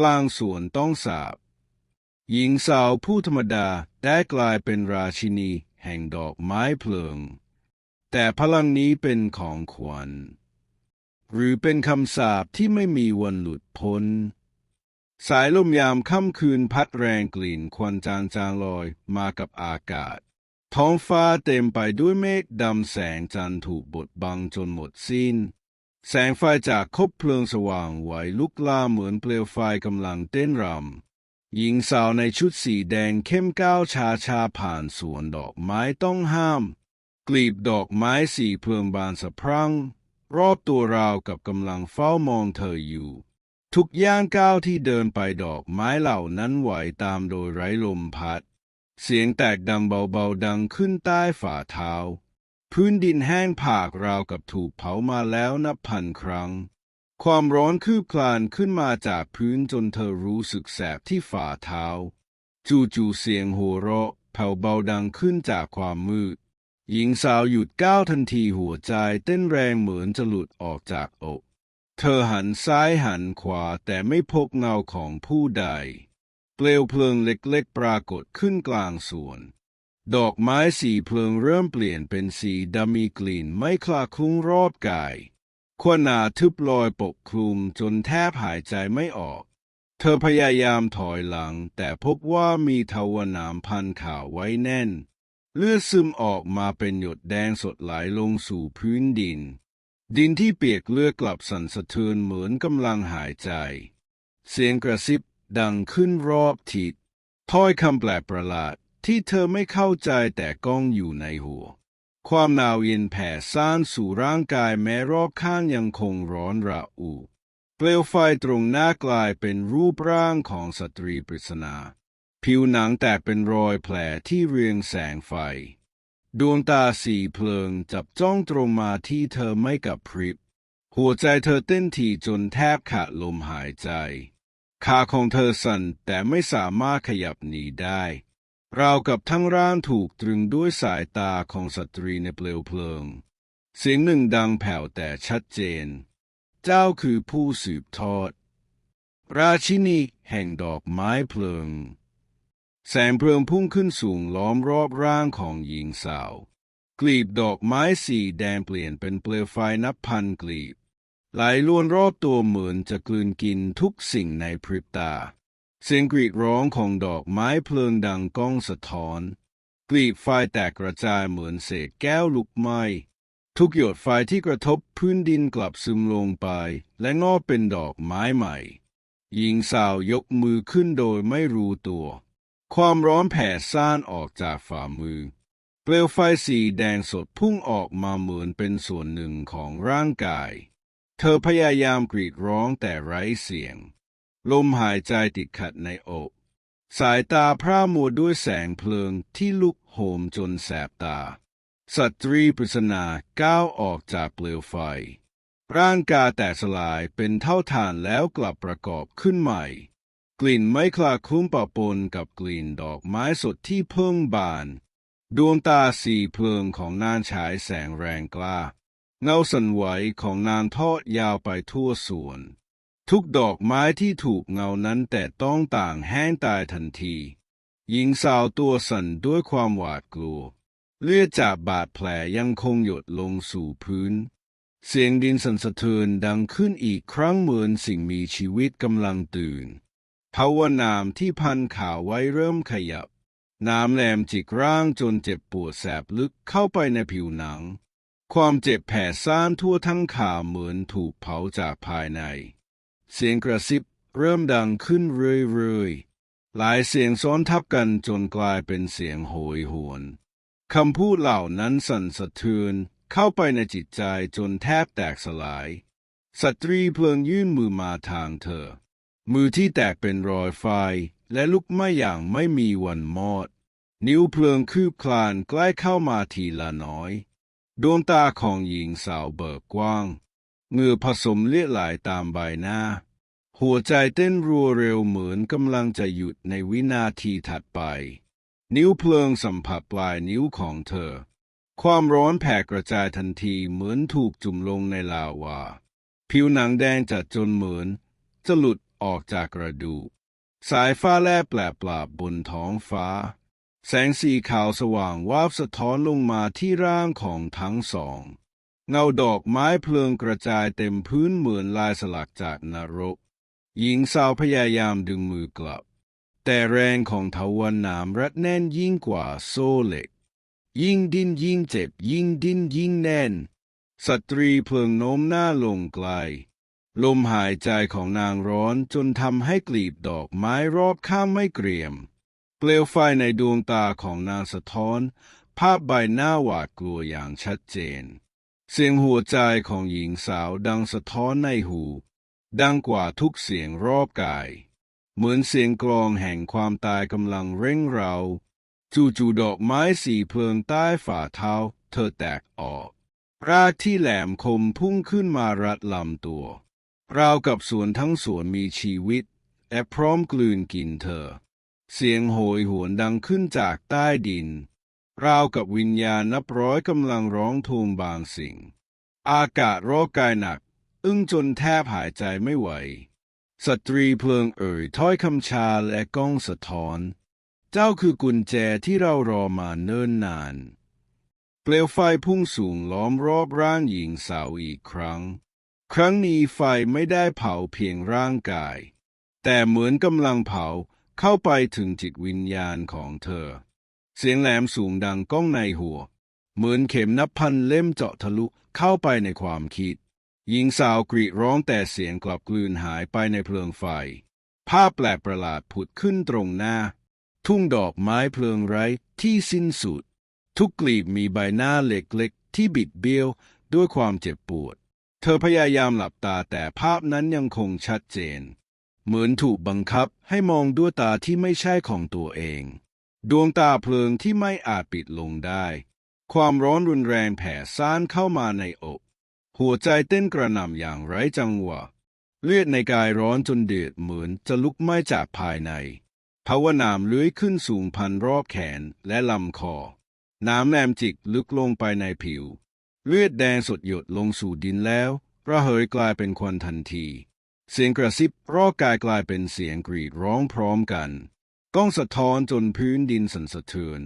กลางสวนต้องสาบ หญิงสาวผู้ธรรมดาได้กลายเป็นราชินีแห่งดอกไม้เพลิง แต่พลังนี้เป็นของขวัญ หรือเป็นคำสาปที่ไม่มีวันหลุดพ้น สายลมยามค่ำคืนพัดแรงกลิ่นควันจางจางๆลอยมากับอากาศ ท้องฟ้าเต็มไปด้วยเมฆดำแสงจันทร์ถูกบดบังจนหมดสิ้น แสงไฟจากคบเพลิงสว่างไหวลุกลามเหมือนเปลวไฟกำลังเต้นรำ หญิงสาวในชุดสีแดงเข้มก้าวชาชาผ่านสวนดอกไม้ต้องห้าม กลีบดอกไม้สีเพลิงบานสะพรั่ง รอบตัวราวกับกำลังเฝ้ามองเธออยู่ ทุกย่างก้าวที่เดินไปดอกไม้เหล่านั้นไหวตามโดยไร้ลมพัด เสียงแตกดังเบาๆดังขึ้นใต้ฝ่าเท้า พื้นดินแห้งผากราวกับถูกเผามาแล้วนับพันครั้ง ความร้อนคืบคลานขึ้นมาจากพื้นจนเธอรู้สึกแสบที่ฝ่าเท้า จู่ๆเสียงหัวเราะแผ่วเบาดังขึ้นจากความมืด หญิงสาวหยุดก้าวทันทีหัวใจเต้นแรงเหมือนจะหลุดออกจากอก เธอหันซ้ายหันขวาแต่ไม่พบเงาของผู้ใด เปลวเพลิงเล็กๆปรากฏขึ้นกลางสวน ดอกไม้สีเพลิงเริ่มเปลี่ยนเป็นสีดำมีกลิ่นไม่คลาคลุ้งรอบกายขวนาทึบลอยปกคลุมจนแทบหายใจไม่ออก เธอพยายามถอยหลัง แต่พบว่ามีทวานามพันข่าวไว้แน่น เลือดซึมออกมาเป็นหยดแดงสดไหลลงสู่พื้นดิน ดินที่เปียกเลือดกลับสั่นสะเทือนเหมือนกำลังหายใจ เสียงกระซิบดังขึ้นรอบทิศถ้อยคำแปลกประหลาด ที่เธอไม่เข้าใจแต่ก้องอยู่ในหัว ความหนาวเย็นแผ่ซ่านสู่ร่างกายแม้รอบข้างยังคงร้อนระอุ เปลวไฟตรงหน้ากลายเป็นรูปร่างของสตรีปริศนา ผิวหนังแตกเป็นรอยแผลที่เรียงแสงไฟ ดวงตาสีเพลิงจับจ้องตรงมาที่เธอไม่กับพริบ หัวใจเธอเต้นถี่จนแทบขาดลมหายใจ ขาของเธอสั่นแต่ไม่สามารถขยับหนีได้ ราวกับทั้งร่างถูกตรึงด้วยสายตาของสตรีในเปลวเพลิง เสียงหนึ่งดังแผ่วแต่ชัดเจน เจ้าคือผู้สืบทอด ราชินีแห่งดอกไม้เพลิง แสงเพลิงพุ่งขึ้นสูงล้อมรอบร่างของหญิงสาว กลีบดอกไม้สีแดงเปลี่ยนเป็นเปลวไฟนับพันกลีบ ไหลล้วนรอบตัวเหมือนจะกลืนกินทุกสิ่งในพริบตา เสียงกรีดร้องของดอกไม้เพลิงดังก้องสะท้อนกลีบไฟแตกกระจายเหมือนเศษแก้วลุกไหม้ทุกหยดไฟที่กระทบพื้นดินกลับซึมลงไป และงอกเป็นดอกไม้ใหม่ หญิงสาวยกมือขึ้นโดยไม่รู้ตัว ความร้อนแผ่ซ่านออกจากฝ่ามือ เปลวไฟสีแดงสดพุ่งออกมาเหมือนเป็นส่วนหนึ่งของร่างกาย เธอพยายามกรีดร้องแต่ไร้เสียง ลมหายใจติดขัดในอก สายตาพร่ามัวด้วยแสงเพลิงที่ลุกโหมจนแสบตา สตรีปริศนาก้าวออกจากเปลวไฟ ร่างกายแตกสลายเป็นเท่าฐานแล้วกลับประกอบขึ้นใหม่ กลิ่นไม่คลาคลุ้งปะปนกับกลิ่นดอกไม้สดที่เพิ่งบาน ดวงตาสีเพลิงของนางฉายแสงแรงกล้า เงาสันไหวของนางทอดยาวไปทั่วสวน ทุกดอกไม้ที่ถูกเงานั้นแต่ต้องต่างแห้งตายทันที หญิงสาวตัวสั่นด้วยความหวาดกลัว เลือดจากบาดแผลยังคงหยดลงสู่พื้น เสียงดินสั่นสะเทือนดังขึ้นอีกครั้งเหมือนสิ่งมีชีวิตกำลังตื่นภาวนามที่พันขาวไว้เริ่มขยับ น้ำแหลมจิกร่างจนเจ็บปวดแสบลึกเข้าไปในผิวหนัง ความเจ็บแผ่ซ่านทั่วทั้งขาเหมือนถูกเผาจากภายใน เสียงกระซิบเริ่มดังขึ้นเรื่อยๆ หลายเสียงซ้อนทับกันจนกลายเป็นเสียงโหยหวน คำพูดเหล่านั้นสั่นสะเทือนเข้าไปในจิตใจจนแทบแตกสลาย สตรีเพลิงยื่นมือมาทางเธอ มือที่แตกเป็นรอยไฟและลุกไหม้อย่างไม่มีวันมอด นิ้วเพลิงคืบคลานใกล้เข้ามาทีละน้อย ดวงตาของหญิงสาวเบิกกว้าง เงื่อผสมเลือดไหลตามใบหน้า หัวใจเต้นรัวเร็วเหมือนกำลังจะหยุดในวินาทีถัดไป นิ้วเพลิงสัมผัสปลายนิ้วของเธอ ความร้อนแผ่กระจายทันทีเหมือนถูกจุ่มลงในลาวา ผิวหนังแดงจัดจนเหมือน จะหลุดออกจากกระดูกสายฟ้าแลบแปลปลาบบนท้องฟ้า แสงสีขาวสว่างวาบสะท้อนลงมาที่ร่างของทั้งสอง เงาดอกไม้เพลิงกระจายเต็มพื้นเหมือนลายสลักจากนรก หญิงสาวพยายามดึงมือกลับ แต่แรงของทวันน้ำรัดแน่นยิ่งกว่าโซ่เหล็ก ยิ่งดิ้นยิ่งเจ็บ ยิ่งดิ้นยิ่งแน่น สตรีเพลิงโน้มหน้าลงไกล ลมหายใจของนางร้อนจนทำให้กลีบดอกไม้รอบข้างไม่เกรียม เปลวไฟในดวงตาของนางสะท้อน ภาพใบหน้าหวาดกลัวอย่างชัดเจน เสียงหัวใจของหญิงสาวดังสะท้อนในหู ดังกว่าทุกเสียงรอบกาย เหมือนเสียงกลองแห่งความตายกำลังเร่งเราจู่ๆดอกไม้สีเพลิงใต้ฝ่าเท้า เธอแตกออกรากที่แหลมคมพุ่งขึ้นมารัดลำตัว ราวกับสวนทั้งสวนมีชีวิตและพร้อมกลืนกินเธอ เสียงโหยหวนดังขึ้นจากใต้ดิน ราวกับวิญญาณนับร้อยกำลังร้องทูมบางสิ่ง อากาศร้อนกายหนัก อึ้งจนแทบหายใจไม่ไหว สตรีเพลิงเอ่ยถ้อยคำชาและก้องสะท้อน เจ้าคือกุญแจที่เรารอมาเนิ่นนาน เปลวไฟพุ่งสูงล้อมรอบร่างหญิงสาวอีกครั้ง ครั้งนี้ไฟไม่ได้เผาเพียงร่างกาย แต่เหมือนกำลังเผาเข้าไปถึงจิตวิญญาณของเธอ เสียงแหลมสูงดังก้องในหัว เหมือนเข็มนับพันเล่มเจาะทะลุเข้าไปในความคิด หญิงสาวกรีดร้องแต่เสียงกลับกลืนหายไปในเพลิงไฟ ภาพแปลกประหลาดผุดขึ้นตรงหน้า ทุ่งดอกไม้เพลิงไร้ที่สิ้นสุด ทุกกลีบมีใบหน้าเล็กๆที่บิดเบี้ยวด้วยความเจ็บปวด เธอพยายามหลับตาแต่ภาพนั้นยังคงชัดเจน เหมือนถูกบังคับให้มองด้วยตาที่ไม่ใช่ของตัวเอง ดวงตาเพลิงที่ไม่อาจปิดลงได้ ความร้อนรุนแรงแผ่ซ่านเข้ามาในอก หัวใจเต้นกระหน่ำอย่างไร้จังหวะ เลือดในกายร้อนจนเดือดเหมือนจะลุกไหม้จากภายในภาวนามเลื้อยขึ้นสูงพันรอบแขนและลำคอ น้ำแหลมจิกลึกลงไปในผิว เลือดแดงสดหยดลงสู่ดินแล้วระเหยกลายเป็นควันทันที เสียงกระซิบรอบกายกลายเป็นเสียงกรีดร้องพร้อมกัน ก้องสะท้อนจนพื้นดินสั่นสะเทือน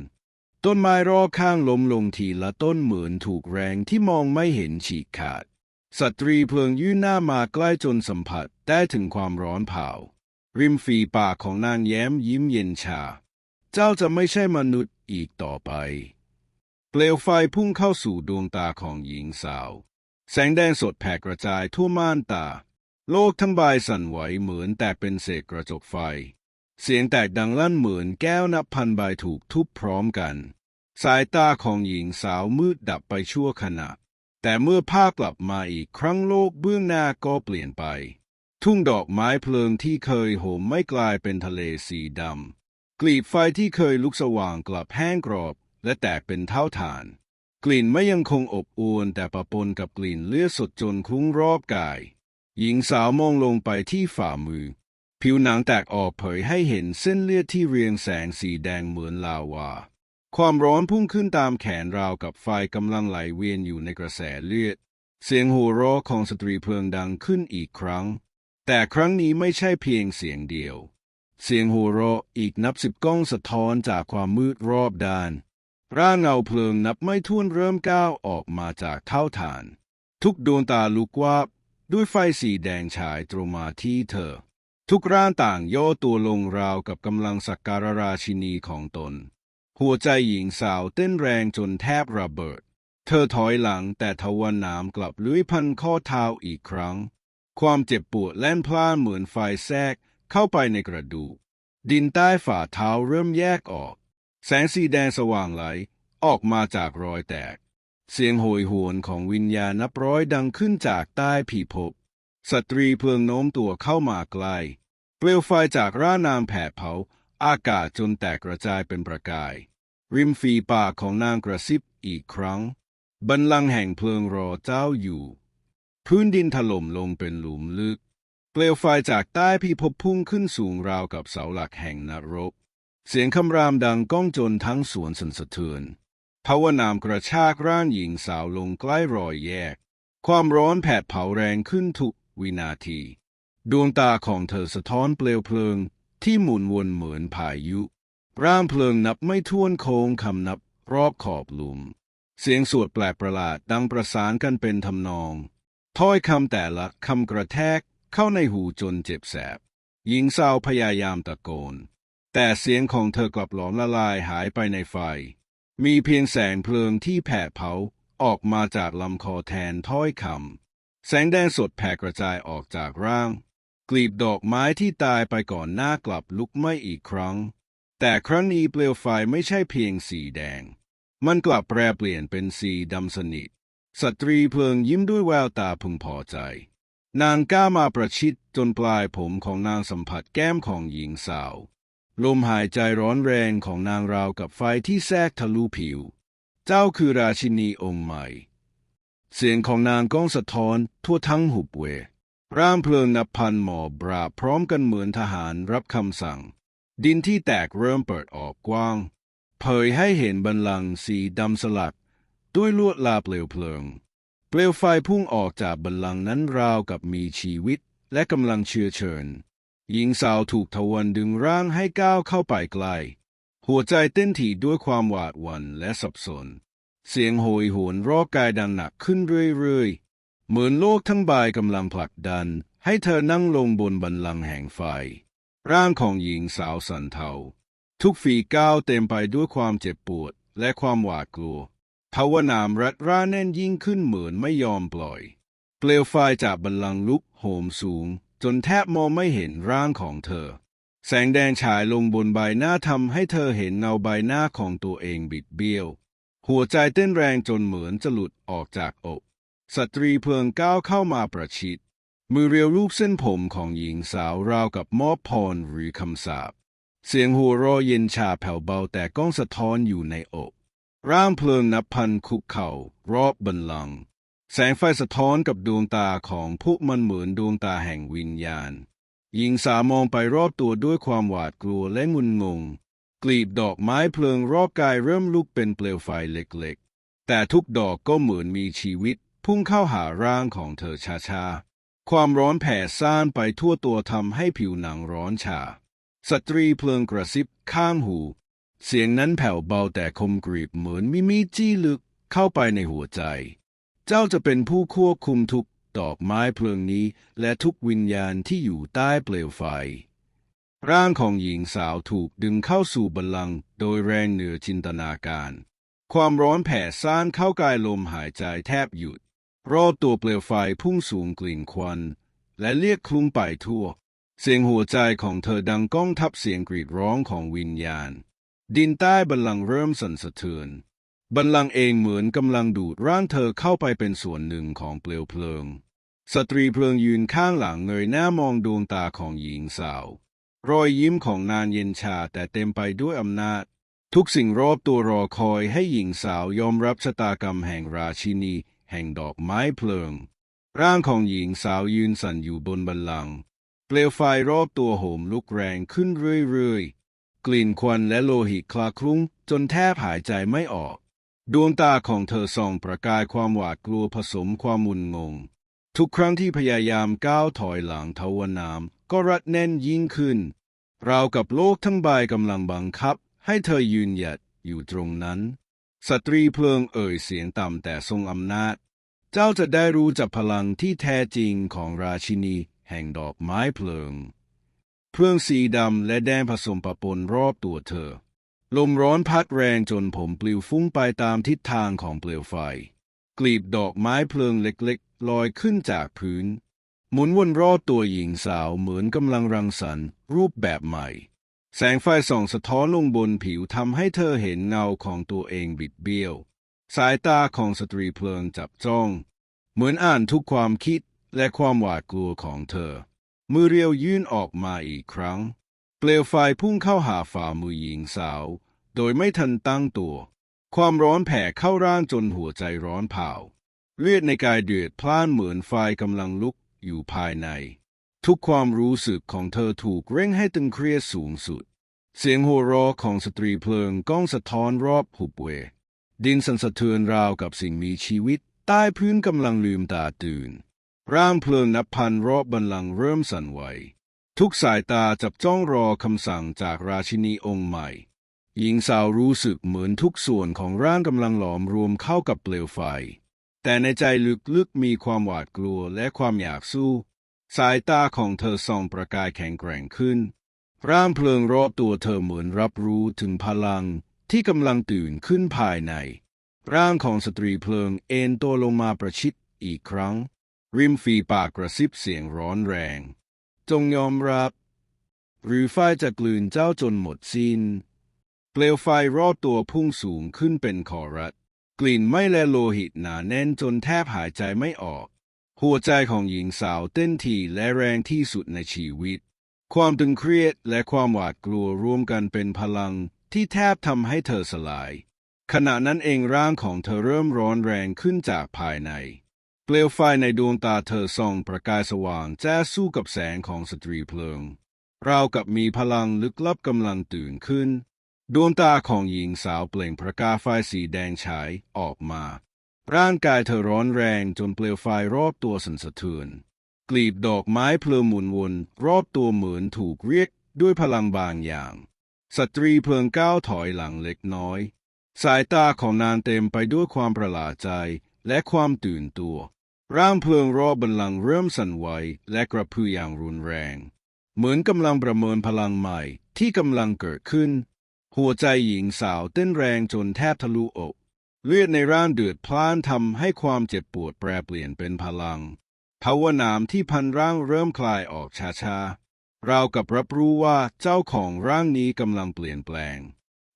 ต้นไม้รอบข้างล้มลงทีละต้นเหมือนถูกแรงที่มองไม่เห็นฉีกขาด สตรีเพลิงยื่นหน้ามาใกล้จนสัมผัสได้ถึงความร้อนเผา ริมฝีปากของนางแย้มยิ้มเย็นชา เจ้าจะไม่ใช่มนุษย์อีกต่อไป เปลวไฟพุ่งเข้าสู่ดวงตาของหญิงสาว แสงแดงสดแผ่กระจายทั่วม่านตา โลกทั้งใบสั่นไหวเหมือนแตกเป็นเศษกระจกไฟ เสียงแตกดังลั่นเหมือนแก้วนับพันใบถูกทุบพร้อมกัน สายตาของหญิงสาวมืดดับไปชั่วขณะ แต่เมื่อภาพกลับมาอีกครั้งโลกเบื้องหน้าก็เปลี่ยนไป ทุ่งดอกไม้เพลิงที่เคยโหมไม่กลายเป็นทะเลสีดำกลีบไฟที่เคยลุกสว่างกลับแห้งกรอบและแตกเป็นเท่าฐาน กลิ่นไม่ยังคงอบอวลแต่ปะปนกับกลิ่นเลือดสดจนคุ้งรอบกาย หญิงสาวมองลงไปที่ฝ่ามือ ผิวหนังแตกออกเผยให้เห็นเส้นเลือดที่เรียงแสงสีแดงเหมือนลาวา ความร้อนพุ่งขึ้นตามแขนราวกับไฟกำลังไหลเวียนอยู่ในกระแสเลือด เสียงหัวเราะของสตรีเพลิงดังขึ้นอีกครั้ง แต่ครั้งนี้ไม่ใช่เพียงเสียงเดียว เสียงหัวเราะอีกนับสิบก้องสะท้อนจากความมืดรอบด้านร่างเงาเพลิงนับไม่ถ้วนเริ่มก้าวออกมาจากเท่าฐาน ทุกดวงตาลุกวาบด้วยไฟสีแดงฉายตรงมาที่เธอ ทุกร่างต่างย่อตัวลงราวกับกำลังสักการราชินีของตน หัวใจหญิงสาวเต้นแรงจนแทบระเบิด เธอถอยหลังแต่ทวันน้ำกลับลื้อยพันข้อเท้าอีกครั้ง ความเจ็บปวดแล่นพล่านเหมือนไฟแทรกเข้าไปในกระดูก ดินใต้ฝ่าเท้าเริ่มแยกออก แสงสีแดงสว่างไหลออกมาจากรอยแตก เสียงโหยหวนของวิญญาณนับร้อยดังขึ้นจากใต้ผีพบ สตรีเพลิงโน้มตัวเข้ามาใกล้เปลวไฟจากร่านางแผดเผา อากาศจนแตกกระจายเป็นประกาย ริมฝีปากของนางกระซิบอีกครั้ง บันลังแห่งเพลิงรอเจ้าอยู่ พื้นดินถล่มลงเป็นหลุมลึก เปลวไฟจากใต้พิภพพุ่งขึ้นสูงราวกับเสาหลักแห่งนรก เสียงคำรามดังก้องจนทั้งสวนสั่นสะเทือนภาวนามกระชากร่างหญิงสาวลงใกล้รอยแยก ความร้อนแผดเผาแรงขึ้นทุก วินาที ดวงตาของเธอสะท้อนเปลวเพลิงที่หมุนวนเหมือนพายุ ร่างเพลิงนับไม่ถ้วนโค้งคำนับรอบขอบหลุม เสียงสวดแปลกประหลาดดังประสานกันเป็นทำนอง ถ้อยคำแต่ละคำกระแทกเข้าในหูจนเจ็บแสบ หญิงสาวพยายามตะโกน แต่เสียงของเธอกลับหลอมละลายหายไปในไฟ มีเพียงแสงเพลิงที่แผดเผาออกมาจากลำคอแทนถ้อยคำ แสงแดงสดแผ่กระจายออกจากร่าง กลีบดอกไม้ที่ตายไปก่อนหน้ากลับลุกไหม้อีกครั้ง แต่ครั้งนี้เปลวไฟไม่ใช่เพียงสีแดง มันกลับแปรเปลี่ยนเป็นสีดำสนิทสตรีเพิงยิ้มด้วยแววตาพึงพอใจ นางก้ามาประชิดจนปลายผมของนางสัมผัสแก้มของหญิงสาว ลมหายใจร้อนแรงของนางราวกับไฟที่แทรกทะลุผิว เจ้าคือราชินีองค์ใหม่ เสียงของนางก้องสะท้อนทั่วทั้งหุบเว ร่างเพลิงนับพันหมอบราพร้อมกันเหมือนทหารรับคำสั่ง ดินที่แตกเริ่มเปิดออกกว้าง เผยให้เห็นบันลังสีดำสลัก ด้วยลวดลาเปลวเพลิง เปลวไฟพุ่งออกจากบันลังนั้นราวกับมีชีวิตและกำลังเชื้อเชิญ หญิงสาวถูกทวันดึงร่างให้ก้าวเข้าไปใกล้หัวใจเต้นถี่ด้วยความหวาดหวั่นและสับสน เสียงโหยหวนรอบกายดังหนักขึ้นเรื่อยๆ เหมือนโลกทั้งใบกำลังผลักดัน ให้เธอนั่งลงบนบันลังแห่งไฟ ร่างของหญิงสาวสันเทา ทุกฝีก้าวเต็มไปด้วยความเจ็บปวดและความหวาดกลัวภาวนามรัดร่าแน่นยิ่งขึ้นเหมือนไม่ยอมปล่อย เปลวไฟจากบันลังลุกโหมสูง จนแทบมองไม่เห็นร่างของเธอ แสงแดงฉายลงบนใบหน้าทำให้เธอเห็นเงาใบหน้าของตัวเองบิดเบี้ยว หัวใจเต้นแรงจนเหมือนจะหลุดออกจากอก สตรีเพลิงก้าวเข้ามาประชิด มือเรียวรูปเส้นผมของหญิงสาวราวกับมอบพรหรือคำสาปเสียงหัวเรอเย็นชาแผ่วเบาแต่ก้องสะท้อนอยู่ในอก ร่างเพลิงนับพันคุกเข่ารอบบันลัง แสงไฟสะท้อนกับดวงตาของพวกมันเหมือนดวงตาแห่งวิญญาณ หญิงสาวมองไปรอบตัวด้วยความหวาดกลัวและงุนงง กลีบดอกไม้เพลิงรอบกายเริ่มลุกเป็นเปลวไฟเล็กๆ แต่ทุกดอกก็เหมือนมีชีวิต พุ่งเข้าหาร่างของเธอช้าๆ ความร้อนแผ่ซ่านไปทั่วตัวทำให้ผิวหนังร้อนชา สตรีเพลิงกระซิบข้างหู เสียงนั้นแผ่วเบาแต่คมกรีบเหมือนมีมีดจี้ลึกเข้าไปในหัวใจ เจ้าจะเป็นผู้ควบคุมทุกดอกไม้เพลิงนี้และทุกวิญญาณที่อยู่ใต้เปลวไฟ ร่างของหญิงสาวถูกดึงเข้าสู่บัลลังก์โดยแรงเหนือจินตนาการ ความร้อนแผ่ซ่านเข้ากายลมหายใจแทบหยุด รอบตัวเปลวไฟพุ่งสูงกลิ่นควัน และเรียกคลุ้งไปทั่ว เสียงหัวใจของเธอดังก้องทับเสียงกรีดร้องของวิญญาณ ดินใต้บัลลังก์เริ่มสั่นสะเทือน บัลลังก์เองเหมือนกำลังดูดร่างเธอเข้าไปเป็นส่วนหนึ่งของเปลวเพลิง สตรีเพลิงยืนข้างหลังเงยหน้ามองดวงตาของหญิงสาว รอยยิ้มของนางเย็นชาแต่เต็มไปด้วยอำนาจ ทุกสิ่งรอบตัวรอคอยให้หญิงสาวยอมรับชะตากรรมแห่งราชินี แห่งดอกไม้เพลิง ร่างของหญิงสาวยืนสั่นอยู่บนบัลลัง เปลวไฟรอบตัวโหมลุกแรงขึ้นเรื่อยๆ กลิ่นควันและโลหิตคลาคลุ้ง จนแทบหายใจไม่ออก ดวงตาของเธอส่องประกายความหวาดกลัวผสมความมุนงง ทุกครั้งที่พยายามก้าวถอยหลังทวนามก็รัดแน่นยิ่งขึ้น ราวกับโลกทั้งใบกำลังบังคับ ให้เธอยืนหยัดอยู่ตรงนั้น สตรีเพลิงเอ่ยเสียงต่ำแต่ทรงอำนาจ เจ้าจะได้รู้จักพลังที่แท้จริงของราชินีแห่งดอกไม้เพลิง เพลิงสีดำและแดงผสมปะปนรอบตัวเธอ ลมร้อนพัดแรงจนผมปลิวฟุ้งไปตามทิศทางของเปลวไฟ กลีบดอกไม้เพลิงเล็กๆ ลอยขึ้นจากพื้น หมุนวนรอบตัวหญิงสาวเหมือนกำลังรังสรรค์รูปแบบใหม่ แสงไฟส่องสะท้อนลงบนผิวทำให้เธอเห็นเงาของตัวเองบิดเบี้ยว สายตาของสตรีเพลิงจับจ้อง เหมือนอ่านทุกความคิดและความหวาดกลัวของเธอ มือเรียวยื่นออกมาอีกครั้ง เปลวไฟพุ่งเข้าหาฝ่ามือหญิงสาว โดยไม่ทันตั้งตัว ความร้อนแผ่เข้าร่างจนหัวใจร้อนเผาเลือดในกายเดือดพล่านเหมือนไฟกำลังลุกอยู่ภายใน ทุกความรู้สึกของเธอถูกเร่งให้ตึงเครียดสูงสุด เสียงโห่ร้องของสตรีเพลิงก้องสะท้อนรอบหุบเว ดินสั่นสะเทือนราวกับสิ่งมีชีวิต ใต้พื้นกำลังลืมตาตื่น ร่างเพลิงนับพันรอบบัลลังเริ่มสั่นไหว ทุกสายตาจับจ้องรอคำสั่งจากราชินีองค์ใหม่ หญิงสาวรู้สึกเหมือนทุกส่วนของร่างกำลังหลอมรวมเข้ากับเปลวไฟ แต่ในใจลึกๆมีความหวาดกลัวและความอยากสู้ สายตาของเธอส่องประกายแข็งแกร่งขึ้น ร่างเพลิงรอบตัวเธอเหมือนรับรู้ถึงพลังที่กำลังตื่นขึ้นภายใน ร่างของสตรีเพลิงเอ็นตัวลงมาประชิดอีกครั้ง ริมฝีปากกระซิบเสียงร้อนแรง จงยอมรับ หรือไฟจะกลืนเจ้าจนหมดสิ้น เปลวไฟรอบตัวพุ่งสูงขึ้นเป็นคอรัดกลิ่นไม้และโลหิตหนาแน่นจนแทบหายใจไม่ออก หัวใจของหญิงสาวเต้นถี่และแรงที่สุดในชีวิต ความตึงเครียดและความหวาดกลัวรวมกันเป็นพลังที่แทบทำให้เธอสลาย ขณะนั้นเองร่างของเธอเริ่มร้อนแรงขึ้นจากภายใน เปลวไฟในดวงตาเธอส่องประกายสว่างแจ้สู้กับแสงของสตรีเพลิง ราวกับมีพลังลึกลับกำลังตื่นขึ้น ดวงตาของหญิงสาวเปล่งประกายไฟสีแดงฉายออกมา ร่างกายเธอร้อนแรงจนเปลวไฟรอบตัวสั่นสะเทือน กลีบดอกไม้เพลิงหมุนวนรอบตัวเหมือนถูกเรียกด้วยพลังบางอย่าง สตรีเพลิงก้าวถอยหลังเล็กน้อย สายตาของนางเต็มไปด้วยความประหลาดใจและความตื่นตัว ร่างเพลิงรอบบัลลังก์เริ่มสั่นไหวและกระพืออย่างรุนแรง เหมือนกำลังประเมินพลังใหม่ที่กำลังเกิดขึ้น หัวใจหญิงสาวเต้นแรงจนแทบทะลุอก เลือดในร่างเดือดพล่านทำให้ความเจ็บปวดแปรเปลี่ยนเป็นพลังภาวนามที่พันร่างเริ่มคลายออกช้าๆราวกับรับรู้ว่าเจ้าของร่างนี้กำลังเปลี่ยนแปลง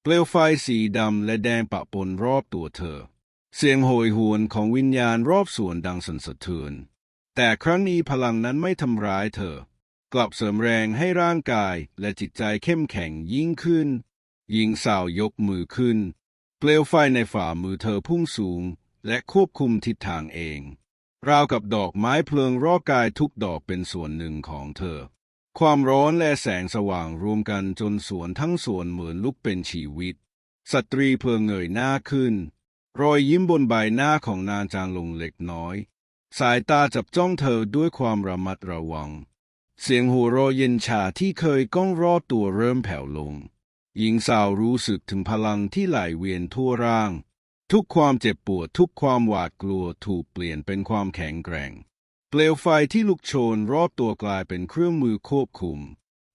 เปลวไฟสีดำและแดงปะปนรอบตัวเธอ เสียงโหยหวนของวิญญาณรอบส่วนดังสันสะเทือนแต่ครั้งนี้พลังนั้นไม่ทำร้ายเธอ กลับเสริมแรงให้ร่างกายและจิตใจเข้มแข็งยิ่งขึ้น หญิงสาวยกมือขึ้น เปลวไฟในฝ่ามือเธอพุ่งสูง และควบคุมทิศทางเอง ราวกับดอกไม้เพลิงรอบกายทุกดอกเป็นส่วนหนึ่งของเธอ ความร้อนและแสงสว่างรวมกันจนสวนทั้งสวนเหมือนลุกเป็นชีวิต สตรีเพลิงเงยหน้าขึ้น รอยยิ้มบนใบหน้าของนางจางลงเล็กน้อย สายตาจับจ้องเธอด้วยความระมัดระวัง เสียงหัวเราะเย็นชาที่เคยก้องรอบตัวเริ่มแผ่วลง หญิงสาวรู้สึกถึงพลังที่ไหลเวียนทั่วร่าง ทุกความเจ็บปวดทุกความหวาดกลัวถูกเปลี่ยนเป็นความแข็งแกร่ง เปลวไฟที่ลุกโชนรอบตัวกลายเป็นเครื่องมือควบคุม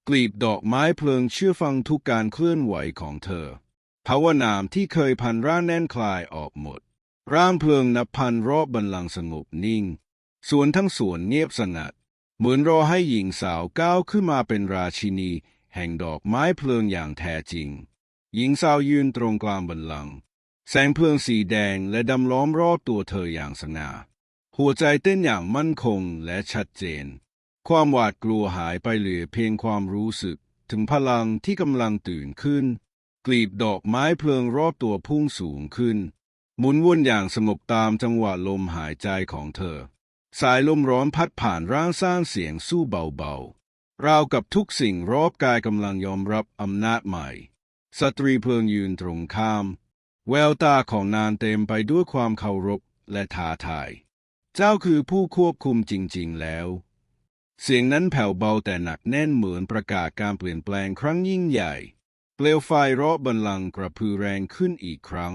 กลีบดอกไม้เพลิงเชื่อฟังทุกการเคลื่อนไหวของเธอภาวนามที่เคยพันร่างแน่นคลายออกหมด ร่างเพลิงนับพันรอบบันลังสงบนิ่ง สวนทั้งสวนเงียบสงัด เหมือนรอให้หญิงสาวก้าวขึ้นมาเป็นราชินี แห่งดอกไม้เพลิงอย่างแท้จริง หญิงสาวยืนตรงกลางบันลัง แสงเพลิงสีแดงและดำล้อมรอบตัวเธออย่างสง่าหัวใจเต้นอย่างมั่นคงและชัดเจน ความหวาดกลัวหายไปเหลือเพียงความรู้สึก ถึงพลังที่กำลังตื่นขึ้น กลีบดอกไม้เพลิงรอบตัวพุ่งสูงขึ้น หมุนวนอย่างสงบตามจังหวะลมหายใจของเธอ สายลมร้อนพัดผ่านร่างสร้างเสียงสู้เบาๆ ราวกับทุกสิ่งรอบกายกำลังยอมรับอำนาจใหม่ สตรีเพลิงยืนตรงข้าม แววตาของนางเต็มไปด้วยความเคารพและท้าทาย เจ้าคือผู้ควบคุมจริง ๆ แล้ว เสียงนั้นแผ่วเบาแต่หนักแน่นเหมือนประกาศการเปลี่ยนแปลงครั้งยิ่งใหญ่ เปลวไฟรอบบันลังก์กระพือแรงขึ้นอีกครั้ง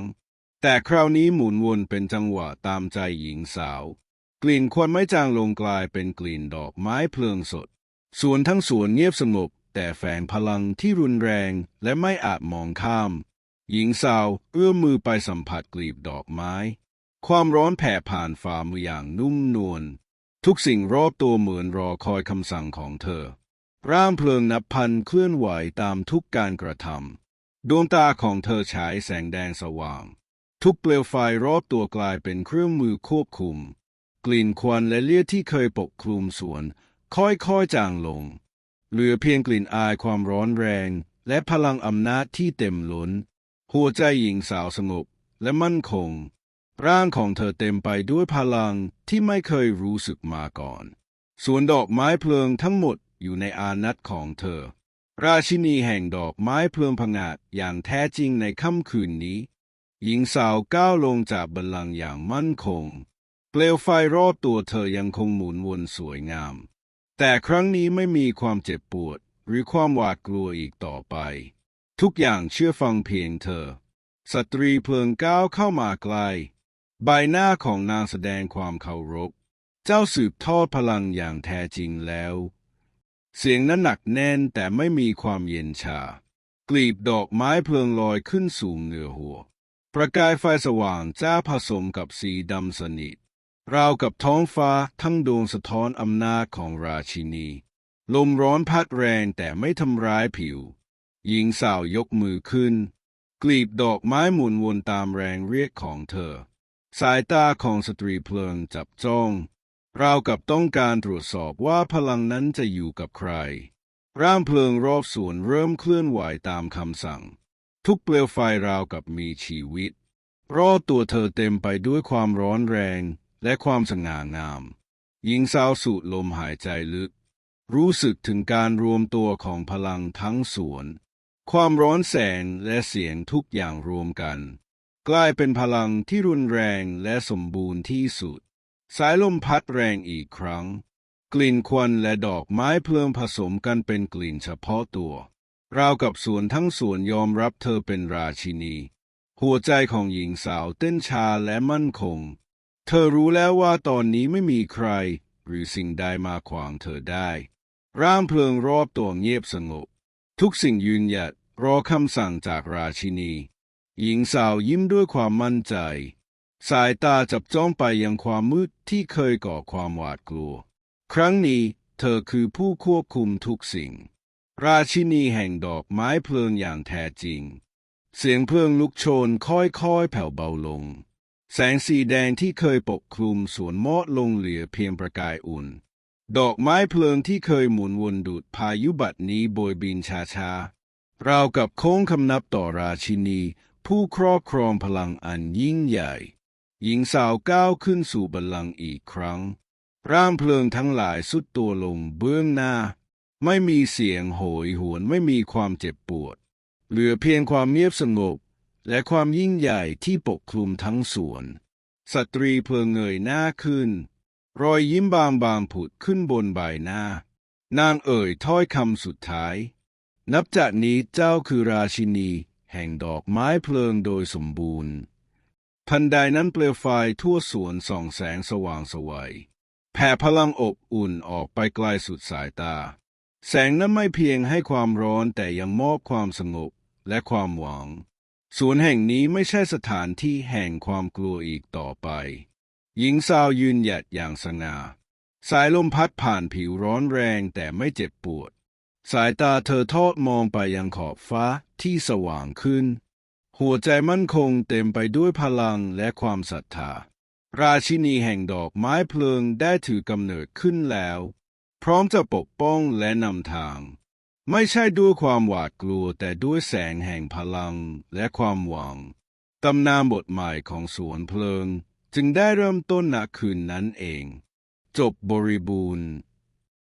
แต่คราวนี้หมุนวนเป็นจังหวะตามใจหญิงสาว กลิ่นควันไม้จางลงกลายเป็นกลิ่นดอกไม้เพลิงสด สวนทั้งสวนเงียบสงบ แต่แฝงพลังที่รุนแรงและไม่อาจมองข้าม หญิงสาวเอื้อมมือไปสัมผัสกลีบดอกไม้ ความร้อนแผ่ผ่านฝ่ามืออย่างนุ่มนวลทุกสิ่งรอบตัวเหมือนรอคอยคำสั่งของเธอ ร่างเพลิงนับพันเคลื่อนไหวตามทุกการกระทำดวงตาของเธอฉายแสงแดงสว่าง ทุกเปลวไฟรอบตัวกลายเป็นเครื่องมือควบคุม กลิ่นควันและเลือดที่เคยปกคลุมสวน ค่อยๆจางลง เหลือเพียงกลิ่นอายความร้อนแรง และพลังอำนาจที่เต็มล้น หัวใจหญิงสาวสงบและมั่นคง ร่างของเธอเต็มไปด้วยพลังที่ไม่เคยรู้สึกมาก่อนสวนดอกไม้เพลิงทั้งหมดอยู่ในอานัตของเธอ ราชินีแห่งดอกไม้เพลิงผงาดอย่างแท้จริงในค่ำคืนนี้ หญิงสาวก้าวลงจากบัลลังก์อย่างมั่นคง เปลลวไฟรอบตัวเธอยังคงหมุนวนสวยงาม แต่ครั้งนี้ไม่มีความเจ็บปวด หรือความหวาดกลัวอีกต่อไป ทุกอย่างเชื่อฟังเพียงเธอ สตรีเพลิงก้าวเข้ามาใกล้ใบหน้าของนางแสดงความเคารพ เจ้าสืบทอดพลังอย่างแท้จริงแล้ว เสียงนั้นหนักแน่นแต่ไม่มีความเย็นชา กลีบดอกไม้เพลิงลอยขึ้นสูงเหนือหัว ประกายไฟสว่างจ้าผสมกับสีดำสนิท ราวกับท้องฟ้าทั้งดวงสะท้อนอำนาจของราชินี ลมร้อนพัดแรงแต่ไม่ทำร้ายผิว หญิงสาวยกมือขึ้น กลีบดอกไม้หมุนวนตามแรงเรียกของเธอ สายตาของสตรีเพลิงจับจ้องราวกับต้องการตรวจสอบว่าพลังนั้นจะอยู่กับใคร ร่างเพลิงรอบสวนเริ่มเคลื่อนไหวตามคำสั่ง ทุกเปลวไฟราวกับมีชีวิต รอบตัวเธอเต็มไปด้วยความร้อนแรง และความสง่างาม หญิงสาวสูดลมหายใจลึก รู้สึกถึงการรวมตัวของพลังทั้งสวน ความร้อนแสงและเสียงทุกอย่างรวมกัน กลายเป็นพลังที่รุนแรงและสมบูรณ์ที่สุด สายลมพัดแรงอีกครั้ง กลิ่นควันและดอกไม้เพลิงผสมกันเป็นกลิ่นเฉพาะตัวราวกับสวนทั้งสวนยอมรับเธอเป็นราชินี หัวใจของหญิงสาวเต้นชาและมั่นคง เธอรู้แล้วว่าตอนนี้ไม่มีใคร หรือสิ่งใดมาขวางเธอได้ ร่างเพลิงรอบตัวเงียบสงบ ทุกสิ่งยืนหยัดรอคำสั่งจากราชินี หญิงสาวยิ้มด้วยความมั่นใจ สายตาจับจ้องไปยังความมืดที่เคยก่อความหวาดกลัว ครั้งนี้เธอคือผู้ควบคุมทุกสิ่ง ราชินีแห่งดอกไม้เพลิงอย่างแท้จริง เสียงเพลิงลุกโชนค่อยๆแผ่วเบาลง แสงสีแดงที่เคยปกคลุมสวนมอดลงเหลือเพียงประกายอุ่น ดอกไม้เพลิงที่เคยหมุนวนดูดพายุบัดนี้โบยบินช้าๆราวกับโค้งคำนับต่อราชินี ผู้ครอบครองพลังอันยิ่งใหญ่ หญิงสาวก้าวขึ้นสู่บัลลังก์อีกครั้ง ร่างเพลิงทั้งหลายสุดตัวลงเบื้องหน้า ไม่มีเสียงโหยหวนไม่มีความเจ็บปวด เหลือเพียงความเงียบสงบ และความยิ่งใหญ่ที่ปกคลุมทั้งสวน สตรีเพลิงเงยหน้าขึ้น รอยยิ้มบางบางๆผุดขึ้นบนใบหน้า นางเอ่ยถ้อยคำสุดท้าย นับจากนี้เจ้าคือราชินี แห่งดอกไม้เพลิงโดยสมบูรณ์ทันใดนั้นเปลวไฟทั่วสวนส่องแสงสว่างสวัยแผ่พลังอบอุ่นออกไปไกลสุดสายตา แสงนั้นไม่เพียงให้ความร้อนแต่ยังมอบความสงบและความหวัง สวนแห่งนี้ไม่ใช่สถานที่แห่งความกลัวอีกต่อไป หญิงสาวยืนหยัดอย่างสง่า สายลมพัดผ่านผิวร้อนแรงแต่ไม่เจ็บปวด สายตาเธอทอดมองไปยังขอบฟ้าที่สว่างขึ้น หัวใจมั่นคงเต็มไปด้วยพลังและความศรัทธา ราชินีแห่งดอกไม้เพลิงได้ถือกำเนิดขึ้นแล้ว พร้อมจะปกป้องและนำทาง ไม่ใช่ด้วยความหวาดกลัวแต่ด้วยแสงแห่งพลังและความหวัง ตำนานบทใหม่ของสวนเพลิง จึงได้เริ่มต้นณคืนนั้นเอง จบบริบูรณ์